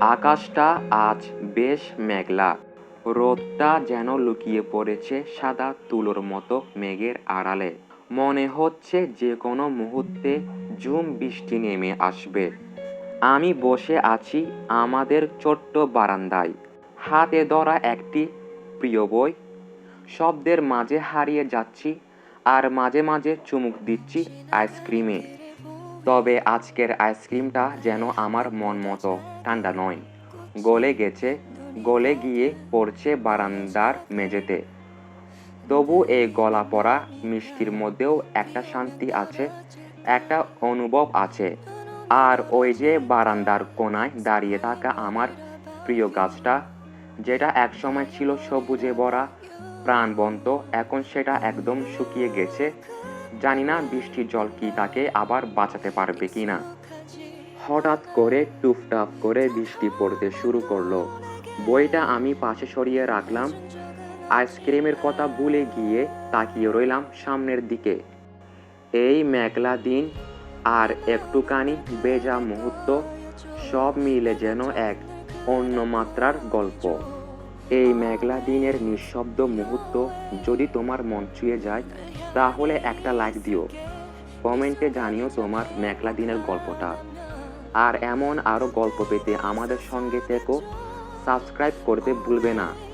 আকাশটা আজ বেশ মেঘলা। রোদটা যেন লুকিয়ে পড়েছে সাদা তুলোর মতো মেঘের আড়ালে। মনে হচ্ছে যে কোনো মুহূর্তে ঝুম বৃষ্টি নেমে আসবে। আমি বসে আছি আমাদের ছোট্ট বারান্দায়। হাতে ধরা একটি প্রিয় বই। শব্দের মাঝে হারিয়ে যাচ্ছি আর মাঝে মাঝে চুমুক দিচ্ছি আইসক্রিমে। তবে আজকের আইসক্রিমটা যেন আমার মন মতো, ঠান্ডা নয়। গলে গেছে, গলে গিয়ে পড়ছে বারান্দার মেঝেতে। তবু এই গলা পড়া মিষ্টির মধ্যেও একটা শান্তি আছে, একটা অনুভব আছে। আর ওই যে বারান্দার কোনায় দাঁড়িয়ে থাকা আমার প্রিয় গাছটা, যেটা একসময় ছিল সবুজে ভরা, প্রাণবন্ত, এখন সেটা একদম শুকিয়ে গেছে জানি না বৃষ্টির জল কি তাকে আবার বাঁচাতে পারবে কি না। হঠাৎ করে টুপটাপ করে বৃষ্টি পড়তে শুরু করল। বইটা আমি পাশে সরিয়ে রাখলাম। আইসক্রিমের কথা ভুলে গিয়ে তাকিয়ে রইলাম সামনের দিকে। এই মেঘলা দিন আর একটুখানি বেজা মুহূর্ত সব মিলে যেন এক অন্য মাত্রার গল্প। এই মেঘলা দিনের নিঃশব্দ মুহূর্ত যদি তোমার মন ছুঁয়ে যায়, তাহলে একটা লাইক দিও। কমেন্টে জানিও তোমার মেঘলা দিনের গল্পটা। আর এমন আরও গল্প পেতে আমাদের সঙ্গে থেকো। সাবস্ক্রাইব করতে ভুলবে না।